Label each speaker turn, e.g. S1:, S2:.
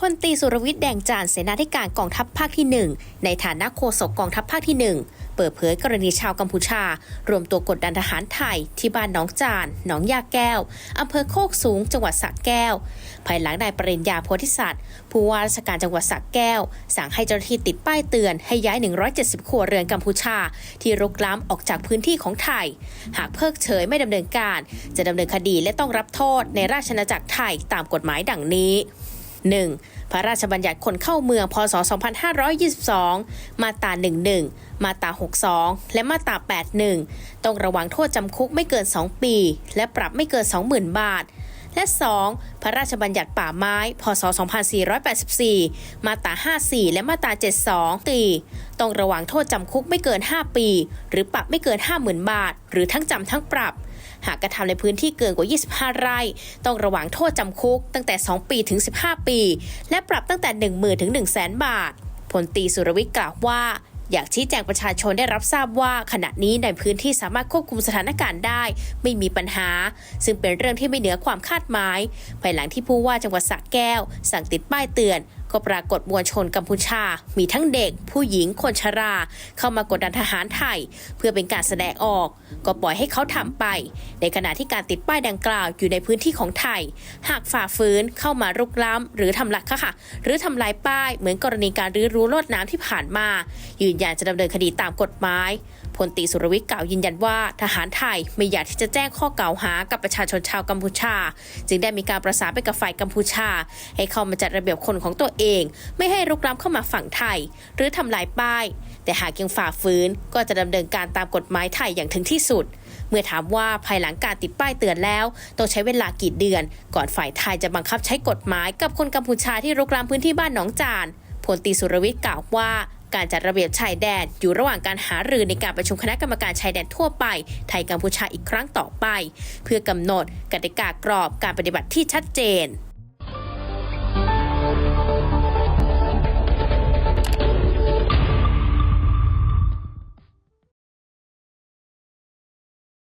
S1: พลตีสุรวิทย์แดงจานเสนาธิการกองทัพภาคที่ 1 ในฐานะโฆษกกองทัพภาคที่ 1 เปิดเผยกรณีชาวกัมพูชา รวมตัวกดดันทหารไทย ที่บ้านหนองจานหนองยาแก้ว อำเภอโคกสูง จังหวัดสระแก้ว ภายหลังนายปริญญาโพธิสัตว์ผู้ว่าราชการจังหวัดสระแก้ว สั่งให้เจ้าหน้าที่ติดป้ายเตือนให้ย้าย 170 ครัวเรือนกัมพูชา ที่รุกล้ำออกจากพื้นที่ของไทย หากเพิกเฉยไม่ดำเนินการ จะดำเนินคดีและต้องรับโทษในราชอาณาจักรไทยตามกฎหมายดังนี้ 1. พระราชบัญญัติคนเข้าเมือง พศ 2522 มาตรา 11 มาตรา 62 และมาตรา 81 ต้องระวังโทษจำคุกไม่เกิน 2 ปี และปรับไม่เกิน 20,000 บาท และ 2. พระราชบัญญัติป่าไม้ พศ 2484 มาตรา 54 และมาตรา 72 ตี ต้องระวังโทษจำคุกไม่เกิน 5 ปี หรือปรับไม่เกิน 50,000 บาท หรือทั้งจำทั้งปรับ หากกระทำในพื้นที่เกินกว่า 25 ไร่ ต้องระวังโทษจำคุกตั้งแต่ 2 ปีถึง 15 ปี และปรับตั้งแต่ 10,000ถึง100,000 บาท พลตีสุรวิทย์กล่าวว่า อยากชี้แจงประชาชนได้รับทราบว่า ขณะนี้ในพื้นที่สามารถควบคุมสถานการณ์ได้ ไม่มีปัญหา ซึ่งเป็นเรื่องที่ไม่เหนือความคาดหมายภายหลังที่ผู้ว่าจังหวัดสระแก้ว สั่งติดป้ายเตือนก็ปรากฏมวลชนกัมพูชา มีทั้งเด็ก ผู้หญิงคนชรา เข้ามากดดันทหารไทย เพื่อเป็นการแสดงออก ก็ปล่อยให้เขาทำไป ในขณะที่การติดป้ายดังกล่าวอยู่ในพื้นที่ของไทย หากฝ่าฝืนเข้ามารุกล้ำหรือทำลายค่ะค่ะ หรือทำลายป้ายเหมือนกรณีการรื้อรู้ลวดน้ำที่ผ่านมา ยืนยันจะดำเนินคดีตามกฎหมาย พลตีสุรวิทย์กล่าวยืนยันว่า ทหารไทยไม่อยากที่จะแจ้งข้อกล่าวหากับประชาชนชาวกัมพูชา จึงได้มีการประสานไปกับฝ่ายกัมพูชา ให้เข้ามาจัดระเบียบคนของตัวเอง ไม่ให้รุกล้ำเข้ามาฝั่งไทย หรือทำลายป้าย แต่หากยังฝ่าฝืนก็จะดำเนินการตามกฎหมายไทยอย่างถึงที่สุด เมื่อถามว่าภายหลังการติดป้ายเตือนแล้วต้องใช้เวลากี่เดือน ก่อนฝ่ายไทยจะบังคับใช้กฎหมายกับคนกัมพูชาที่รุกล้ำพื้นที่บ้านหนองจานพลตีสุรวิทย์กล่าวว่า การจัดระเบียบชายแดนอยู่ระหว่างการหารือในการประชุมคณะกรรมการชายแดนทั่วไป ไทยกัมพูชาอีกครั้งต่อไป เพื่อกำหนดกติกากรอบการปฏิบัติที่ชัดเจน